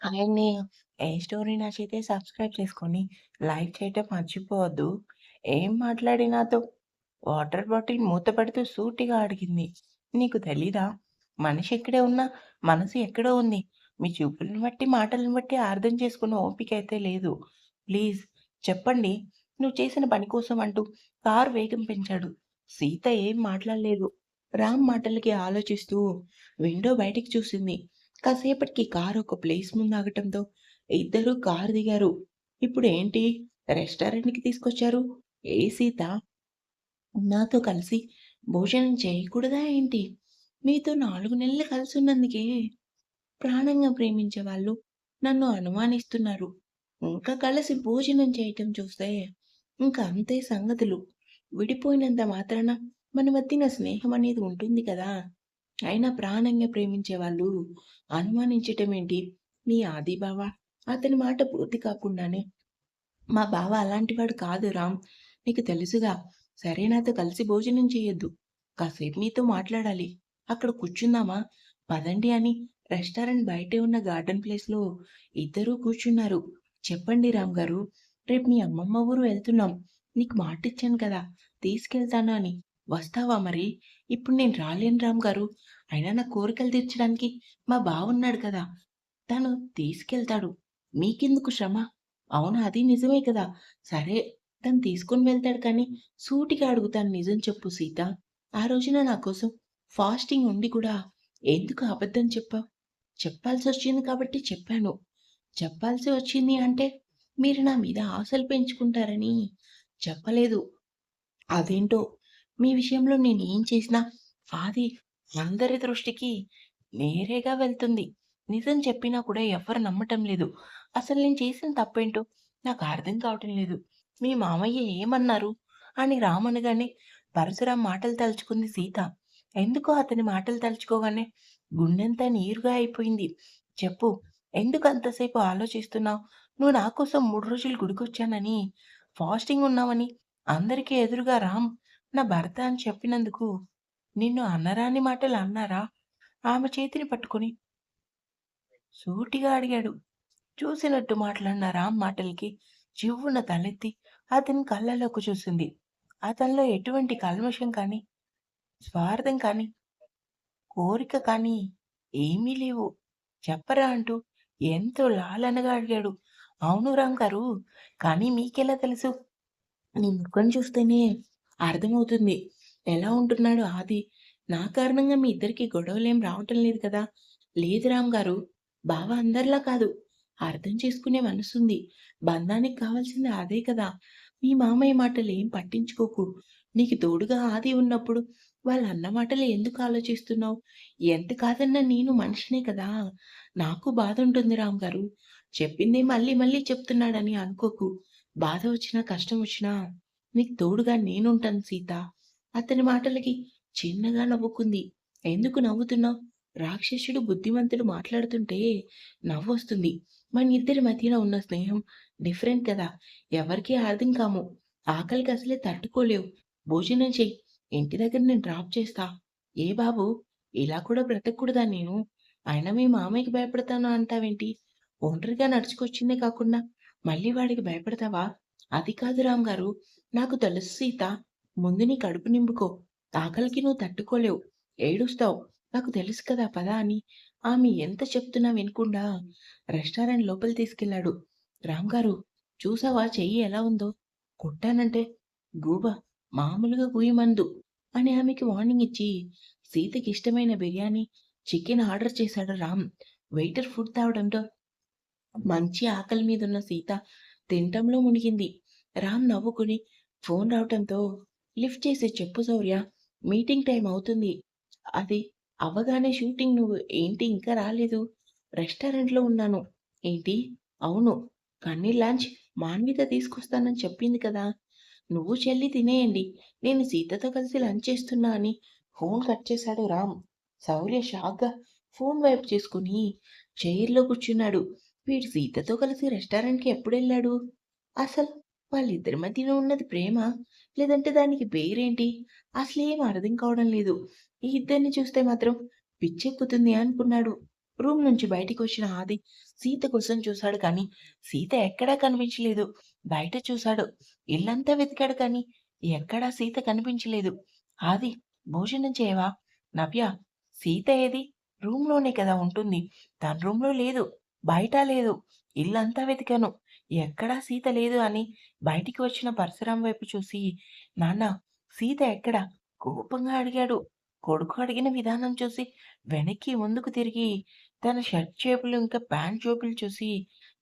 Hi ఏ story నచ్చితే subscribe చేసుకొని, లైక్ చేయటం మర్చిపోవద్దు. ఏం మాట్లాడి నాతో వాటర్ బాటిల్ మూత పెడుతూ సూటిగా అడిగింది. నీకు తెలీదా? మనిషి ఎక్కడే ఉన్నా మనసు ఎక్కడో ఉంది. మీ చూపులను బట్టి, మాటలను బట్టి అర్థం చేసుకునే ఓపిక అయితే లేదు. ప్లీజ్ చెప్పండి. నువ్వు చేసిన పని కోసం అంటూ కారు వేగం పెంచాడు. సీత ఏం మాట్లాడలేదు. రామ్ మాటలకి ఆలోచిస్తూ విండో బయటికి చూసింది. కాసేపటికి కారు ఒక ప్లేస్ ముందు ఆగటంతో ఇద్దరు కారు దిగారు. ఇప్పుడు ఏంటి రెస్టారెంట్‌కి తీసుకొచ్చారు. ఏ సీత? నాతో కలిసి భోజనం చేయకూడదా ఏంటి? మీతో నాలుగు నెలలు కలిసి ఉన్నందుకే ప్రాణంగా ప్రేమించే వాళ్ళు నన్ను అనుమానిస్తున్నారు. ఇంకా కలిసి భోజనం చేయటం చూస్తే ఇంకా అంతే సంగతులు. విడిపోయినంత మాత్రాన మన మధ్యన స్నేహం అనేది ఉంటుంది కదా! అయినా ప్రాణంగా ప్రేమించే వాళ్ళు అనుమానించటం ఏంటి? మీ ఆది బావ అతని మాట పూర్తి కాకుండానే మా బావ అలాంటివాడు కాదు రామ్. నీకు తెలుసుగా. సరే నాతో కలిసి భోజనం చేయొద్దు. కాసేపు మీతో మాట్లాడాలి. అక్కడ కూర్చుందామా? పదండి అని రెస్టారెంట్ బయటే ఉన్న గార్డెన్ ప్లేస్‌లో ఇద్దరూ కూర్చున్నారు. చెప్పండి రామ్ గారు. రేపు మీ అమ్మమ్మ ఊరు వెళ్తున్నాం. నీకు మాటిచ్చాను కదా! తీసుకెళ్తాను అని. వస్తావా మరి? ఇప్పుడు నేను రాలేను రామ్ గారు. అయినా నా కోరికలు తీర్చడానికి మా బావున్నాడు కదా! తను తీసుకెళ్తాడు. మీకెందుకు శ్రమ? అవును. అది నిజమే కదా! సరే తను తీసుకొని వెళ్తాడు కానీ సూటిగా అడుగుతాను నిజం చెప్పు సీత. ఆ రోజున నా కోసం ఫాస్టింగ్ ఉండి కూడా ఎందుకు అబద్ధం చెప్పావు? చెప్పాల్సి వచ్చింది కాబట్టి చెప్పాను. చెప్పాల్సి వచ్చింది అంటే మీరు నా మీద ఆశలు పెంచుకుంటారని చెప్పలేదు. అదేంటో మీ విషయంలో నేను ఏం చేసినా అది అందరి దృష్టికి నేరేగా వెళ్తుంది. నిజం చెప్పినా కూడా ఎవ్వరు నమ్మటం లేదు. అసలు నేను చేసిన తప్పేంటో నాకు అర్థం కావటం లేదు. మీ మామయ్య ఏమన్నారు? అని రామనగానే పరశురాం మాటలు తలుచుకుంది సీత. ఎందుకో అతని మాటలు తలుచుకోగానే గుండెంతా నీరుగా అయిపోయింది. చెప్పు ఎందుకు అంతసేపు ఆలోచిస్తున్నావు? నువ్వు నా కోసం మూడు రోజులు గుడికొచ్చానని, ఫాస్టింగ్ ఉన్నావని అందరికీ ఎదురుగా రామ్ నా భర్త అని చెప్పినందుకు నిన్ను అన్నరాని మాటలు అన్నారా? ఆమె చేతిని పట్టుకొని సూటిగా అడిగాడు. చూసినట్టు మాట్లాడిన రామ్ మాటలకి చివ్వున తలెత్తి అతని కళ్ళలోకి చూసింది. అతనిలో ఎటువంటి కల్మషం కానీ, స్వార్థం కానీ, కోరిక కానీ ఏమీ లేవు. చెప్పరా అంటూ ఎంతో లాలనగా అడిగాడు. అవును రామ్ గారు. కానీ మీకెలా తెలుసు? నీ ముఖం చూస్తేనే అర్థమవుతుంది. ఎలా ఉంటున్నాడు ఆది. నా కారణంగా మీ ఇద్దరికీ గొడవలేం రావటం లేదు కదా! లేదు రామ్ గారు. బావ అందరిలా కాదు. అర్థం చేసుకునే మనసుంది. బంధానికి కావాల్సింది అదే కదా! మీ మామయ్య మాటలు ఏం పట్టించుకోకు. నీకు తోడుగా ఆది ఉన్నప్పుడు వాళ్ళన్న మాటలు ఎందుకు ఆలోచిస్తున్నావు? ఎంత కాదన్నా నేను మనిషినే కదా! నాకు బాధ ఉంటుంది రామ్ గారు. చెప్పిందే మళ్ళీ మళ్ళీ చెప్తున్నాడని అనుకోకు. బాధ వచ్చినా, కష్టం వచ్చినా నీకు తోడుగా నేనుంటాను సీత. అతని మాటలకి చిన్నగా నవ్వుకుంది. ఎందుకు నవ్వుతున్నావు? రాక్షసుడు బుద్ధిమంతుడు మాట్లాడుతుంటే నవ్వొస్తుంది. మన ఇద్దరి మధ్యన ఉన్న స్నేహం డిఫరెంట్ కదా! ఎవరికీ అర్థం కాము. ఆకలికి అసలే తట్టుకోలేవు. భోజనం చెయ్యి. ఇంటి దగ్గర నేను డ్రాప్ చేస్తా. ఏ బాబు! ఇలా కూడా బ్రతకూడదా నేను? అయినా మీ మామయ్యకి భయపడతాను అంటావేంటి? ఒంటరిగా నడుచుకొచ్చిందే కాకుండా మళ్ళీ వాడికి భయపడతావా? అది కాదు రామ్ గారు. నాకు తెలుసు సీత. ముందు నీ కడుపు నింపుకో. ఆకలికి నువ్వు తట్టుకోలేవు. ఏడుస్తావు. నాకు తెలుసు కదా పద అని ఆమె ఎంత చెప్తున్నా వినకుండా రెస్టారెంట్ లోపలి తీసుకెళ్ళాడు. రామ్ గారు చూసావా చెయ్యి ఎలా ఉందో? కొట్టానంటే గూబ మామూలుగా గుయ్యమందు అని ఆమెకి వార్నింగ్ ఇచ్చి సీతకి ఇష్టమైన బిర్యానీ, చికెన్ ఆర్డర్ చేశాడు రామ్. వెయిటర్ ఫుడ్ తావడంతో మంచి ఆకలి మీదున్న సీత తింటంలో మునిగింది. రామ్ నవ్వుకుని ఫోన్ రావటంతో లిఫ్ట్ చేసి చెప్పు శౌర్య మీటింగ్ టైం అవుతుంది. అది అవగానే షూటింగ్ నువ్వు ఏంటి ఇంకా రాలేదు? రెస్టారెంట్‌లో ఉన్నాను. ఏంటి? అవును. కానీ లంచ్ మాన్విత తీసుకొస్తానని చెప్పింది కదా! నువ్వు చెల్లి తినేయండి. నేను సీతతో కలిసి లంచ్ చేస్తున్నా అని ఫోన్ కట్ చేశాడు రామ్. శౌర్య షాక్‌గా ఫోన్ వైపు చేసుకుని చైర్‌లో కూర్చున్నాడు. వీడు సీతతో కలిసి రెస్టారెంట్‌కి ఎప్పుడెళ్ళాడు? అసలు వాళ్ళిద్దరి మధ్యన ఉన్నది ప్రేమ లేదంటే దానికి పేరేంటి? అసలేం అర్థం కావడం లేదు. ఈ ఇద్దరిని చూస్తే మాత్రం పిచ్చెక్కుతుంది అనుకున్నాడు. రూమ్ నుంచి బయటికొచ్చిన ఆది సీత కోసం చూశాడు కానీ సీత ఎక్కడా కనిపించలేదు. బయట చూశాడు. ఇల్లంతా వెతికాడు కానీ ఎక్కడా సీత కనిపించలేదు. ఆది భోజనం చేయవా? నవ్య సీత ఏది? రూమ్‌లోనే కదా ఉంటుంది. తన రూమ్‌లో లేదు. బయట లేదు. ఇల్లంతా వెతికాను. ఎక్కడా సీత లేదు అని బయటికి వచ్చిన పరశురాం వైపు చూసి నాన్న సీత ఎక్కడ? కోపంగా అడిగాడు. కొడుకు అడిగిన విధానం చూసి వెనక్కి ముందుకు తిరిగి తన షర్ట్ చేపులు ఇంకా ప్యాంట్ చూపులు చూసి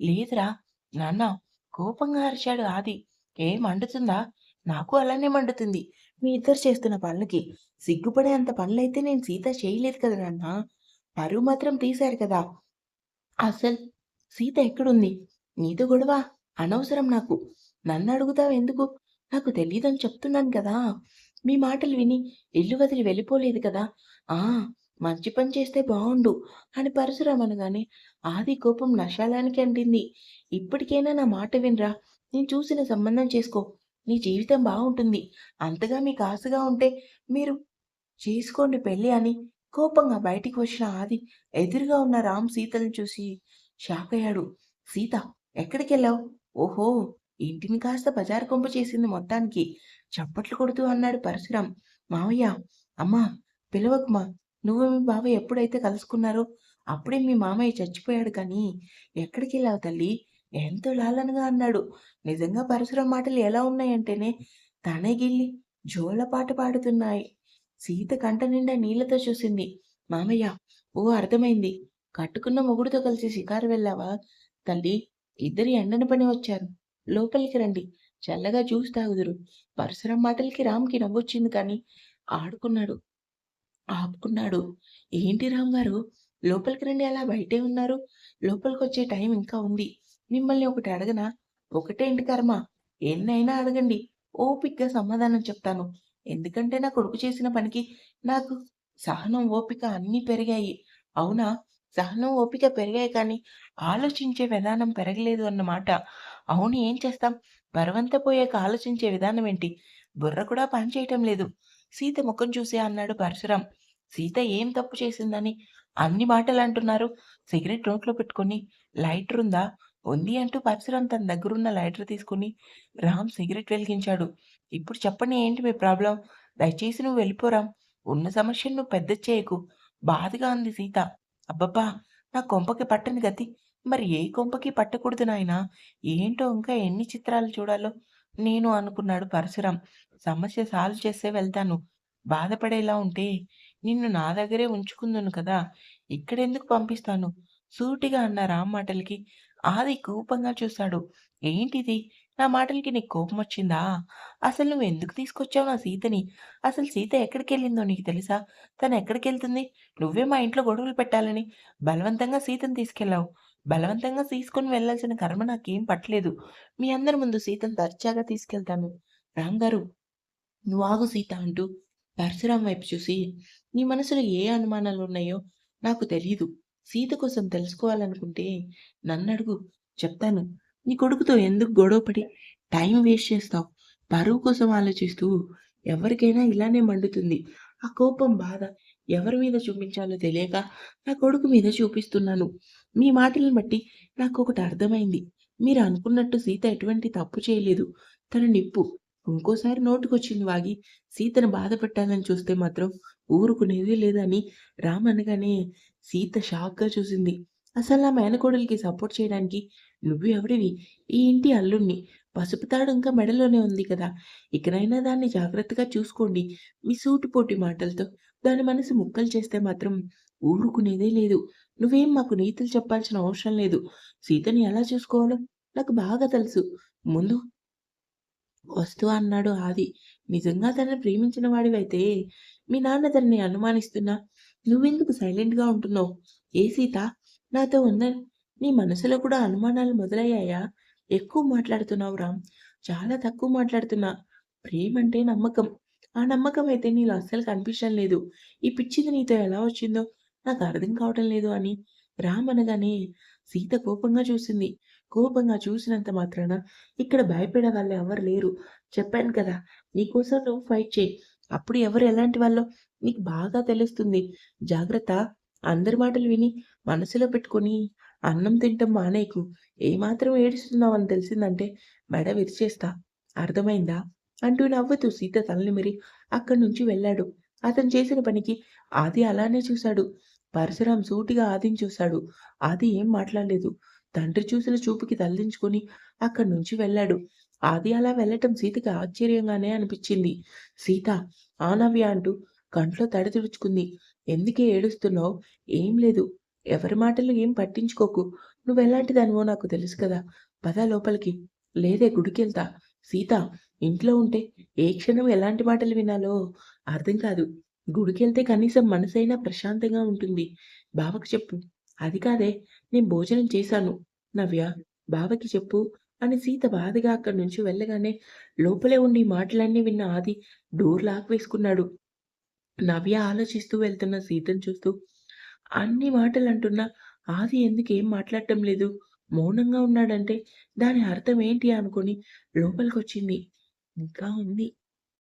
లేదురా నాన్న కోపంగా అరిచాడు ఆది. ఏం మండుతుందా? నాకు అలానే మండుతుంది. మీ ఇద్దరు చేస్తున్న పనులకి. సిగ్గుపడే అంత పనులైతే నేను సీత చేయలేదు కదా నాన్న. పరువు మాత్రం తీశారు కదా! అసలు సీత ఎక్కడుంది? నీతో గొడవ అనవసరం నాకు. నన్ను అడుగుతావు ఎందుకు నాకు తెలియదని చెప్తున్నాను కదా! మీ మాటలు విని ఇల్లు వదిలి వెళ్ళిపోలేదు కదా! ఆ! మంచి పని చేస్తే బాగుండు అని పరశురాం అనగానే ఆది కోపం నశాలానికి అంటింది. ఇప్పటికైనా నా మాట వినరా! నేను చూసిన సంబంధం చేసుకో. నీ జీవితం బాగుంటుంది అంతగా మీకు ఆశగా ఉంటే మీరు చేసుకోండి పెళ్ళి అని కోపంగా బయటికి వచ్చిన ఆది ఎదురుగా ఉన్న రామ్ సీతను చూసి షాకయ్యాడు. సీత ఎక్కడికెళ్ళావు? ఓహో! ఇంటిని కాస్త బజారు కొంపు చేసింది మొత్తానికి. చప్పట్లు కొడుతూ అన్నాడు పరశురాం. మావయ్య! అమ్మా! పిలవకుమా! నువ్వు మీ బావ ఎప్పుడైతే కలుసుకున్నారో అప్పుడే మీ మామయ్య చచ్చిపోయాడు కానీ ఎక్కడికి వెళ్ళావు తల్లి ఎంతో లాలనగా అన్నాడు. నిజంగా పరశురాం మాటలు ఎలా ఉన్నాయంటేనే తనే గిల్లి జోల పాట పాడుతున్నాయి. సీత కంట నిండా నీళ్ళతో చూసింది. మామయ్య! ఓ అర్థమైంది. కట్టుకున్న మొగుడుతో కలిసి షికారు వెళ్ళావా? తల్లి ఇద్దరి ఎండన పని వచ్చారు. లోపలికి రండి. చల్లగా జ్యూస్ తాగుదురు. పరశురం మాటలకి రామ్‌కి నవ్వొచ్చింది కానీ ఆడుకున్నాడు. ఆపుకున్నాడు. ఏంటి రామ్ గారు లోపలికి రండి అలా బయటే ఉన్నారు? లోపలికి వచ్చే టైం ఇంకా ఉంది. మిమ్మల్ని ఒకటి అడగనా? ఒకటేంటి కర్మ! ఎన్నైనా అడగండి. ఓపిగ్గా సమాధానం చెప్తాను. ఎందుకంటే నా కొడుకు చేసిన పనికి నాకు సహనం, ఓపిక అన్నీ పెరిగాయి. అవునా? సహనం, ఓపిక పెరిగాయి కానీ ఆలోచించే విధానం పెరగలేదు అన్నమాట. అవును ఏం చేస్తాం? బరువంతా పోయాక ఆలోచించే విధానం ఏంటి? బుర్ర కూడా పనిచేయటం లేదు. సీత ముఖం చూసి అన్నాడు పరశురాం. సీత ఏం తప్పు చేసిందని అన్ని మాటలు అంటున్నారు సిగరెట్ నోట్లో పెట్టుకొని ఉందా ఉంది అంటూ పరశురాం తన దగ్గరున్న లైటర్ తీసుకొని రామ్ సిగరెట్ వెలిగించాడు. ఇప్పుడు చెప్పండి ఏంటి మీ ప్రాబ్లం దయచేసి నువ్వు వెళ్ళిపోరా ఉన్న సమస్యను నువ్వు పెద్ద చేయకు. బాధగా అంది సీత. అబ్బబ్బా! నా కొంపకి పట్టని గతి. మరి ఏ కొంపకి పట్టకూడదు నాయనా! ఏంటో ఇంకా ఎన్ని చిత్రాలు చూడాలో నేను అనుకున్నాడు పరశురాం. సమస్య సాల్వ్ చేస్తే వెళ్తాను. బాధపడేలా ఉంటే నిన్ను నా దగ్గరే ఉంచుకుందును కదా! ఇక్కడెందుకు పంపిస్తాను? సూటిగా అన్న రామ్ మాటలకి ఆది కోపంగా చూశాడు. ఏంటిది? నా మాటలకి నీకు కోపం వచ్చిందా అసలు నువ్వు ఎందుకు తీసుకొచ్చావు నా సీతని? అసలు సీత ఎక్కడికెళ్ళిందో నీకు తెలుసా? తను ఎక్కడికెళ్తుంది నువ్వే మా ఇంట్లో గొడవలు పెట్టాలని బలవంతంగా సీతను తీసుకెళ్ళావు. బలవంతంగా తీసుకొని వెళ్ళాల్సిన కర్మ నాకేం పట్టలేదు. మీ అందరి ముందు సీతను దర్జాగా తీసుకెళ్తాను. నువ్వు ఆగు సీత అంటూ పరశురాం వైపు చూసి నీ మనసులో ఏ అనుమానాలు ఉన్నాయో నాకు తెలియదు సీత కోసం తెలుసుకోవాలనుకుంటే నన్ను అడుగు చెప్తాను. నీ కొడుకుతో ఎందుకు గొడవపడి టైం వేస్ట్ చేస్తావు? పరువు కోసం ఆలోచిస్తూ ఎవరికైనా ఇలానే మండుతుంది. ఆ కోపం, బాధ ఎవరి మీద చూపించాలో తెలియక నా కొడుకు మీద చూపిస్తున్నాను. మీ మాటలను బట్టి నాకు ఒకటి అర్థమైంది. మీరు అనుకున్నట్టు సీత ఎటువంటి తప్పు చేయలేదు. తను నిప్పు. ఇంకోసారి నోటికొచ్చింది వాగి సీతను బాధపెట్టాలని చూస్తే మాత్రం ఊరుకునేది లేదని రామ్ అనగానే సీత షాక్‌గా చూసింది. అసలు నా మేనకోడలికి సపోర్ట్ చేయడానికి నువ్వు ఎవడివి? ఈ ఇంటి అల్లుడిని. పసుపు తాడు ఇంకా మెడలోనే ఉంది కదా! ఇకనైనా దాన్ని జాగ్రత్తగా చూసుకోండి. మీ సూటిపోటి మాటలతో దాని మనసు ముక్కలు చేస్తే మాత్రం ఊరుకునేదే లేదు. నువ్వేం మాకు నీతులు చెప్పాల్సిన అవసరం లేదు. సీతని ఎలా చూసుకోవాలో నాకు బాగా తెలుసు. ముందు వస్తూ అన్నాడు ఆది. నిజంగా తనని ప్రేమించిన వాడివైతే మీ నాన్న తనని అనుమానిస్తున్నా నువ్వెందుకు సైలెంట్‌గా ఉంటున్నావు? ఏ సీత నాతో ఉన్న నీ మనసులో కూడా అనుమానాలు మొదలయ్యాయా? ఎక్కువ మాట్లాడుతున్నావు రామ్. చాలా తక్కువ మాట్లాడుతున్నా. ప్రేమంటే నమ్మకం. ఆ నమ్మకం అయితే నీలో అస్సలు కనిపించడం లేదు. ఈ పిచ్చిది నీతో ఎలా వచ్చిందో నాకు అర్థం కావటం లేదు అని రామ్ అనగానే సీత కోపంగా చూసింది. కోపంగా చూసినంత మాత్రాన ఇక్కడ భయపడే వాళ్ళు ఎవరు లేరు. చెప్పాను కదా! నీకోసం నువ్వు ఫైట్ చేయి అప్పుడు ఎవరు ఎలాంటి వాళ్ళో నీకు బాగా తెలుస్తుంది. జాగ్రత్త అందరి మాటలు విని మనసులో పెట్టుకొని అన్నం తింటాం మానేయకు. ఏమాత్రం ఏడుస్తున్నావని తెలిసిందంటే మెడ విరిచేస్తా. అర్థమైందా? అంటూ నవ్వుతూ సీత తలని మరి అక్కడి నుంచి వెళ్ళాడు. అతను చేసిన పనికి ఆది అలానే చూశాడు. పరశురాం సూటిగా ఆదిని చూశాడు. ఆది ఏం మాట్లాడలేదు. తండ్రి చూసిన చూపుకి తలదించుకొని అక్కడి నుంచి వెళ్ళాడు. ఆది అలా వెళ్ళటం సీతకి ఆశ్చర్యంగానే అనిపించింది. సీత ఆనవ్య అంటూ కంట్లో తడి తుడుచుకుంది. ఎందుకే ఏడుస్తున్నావు? ఏం లేదు. ఎవరి మాటలు ఏం పట్టించుకోకు. నువ్వెలాంటిదానివో నాకు తెలుసు కదా! పద లోపలికి. లేదే గుడికెళ్తా. సీత ఇంట్లో ఉంటే ఏ క్షణం ఎలాంటి మాటలు వినాలో అర్థం కాదు. గుడికెళ్తే కనీసం మనసైనా ప్రశాంతంగా ఉంటుంది. బావకి చెప్పు. అది కాదే నేను భోజనం చేశాను. నవ్య బావకి చెప్పు అని సీత బాధగా అక్కడి నుంచి వెళ్ళగానే లోపలే ఉండి మాటలన్నీ విన్న ఆది డోర్ లాక్ వేసుకున్నాడు. నవ్య ఆలోచిస్తూ వెళ్తున్న సీతను చూస్తూ అన్ని మాటలు అంటున్నా ఆది ఎందుకేం మాట్లాడటం లేదు? మౌనంగా ఉన్నాడంటే దాని అర్థం ఏంటి అనుకుని లోపలికొచ్చింది. ఇంకా ఉంది.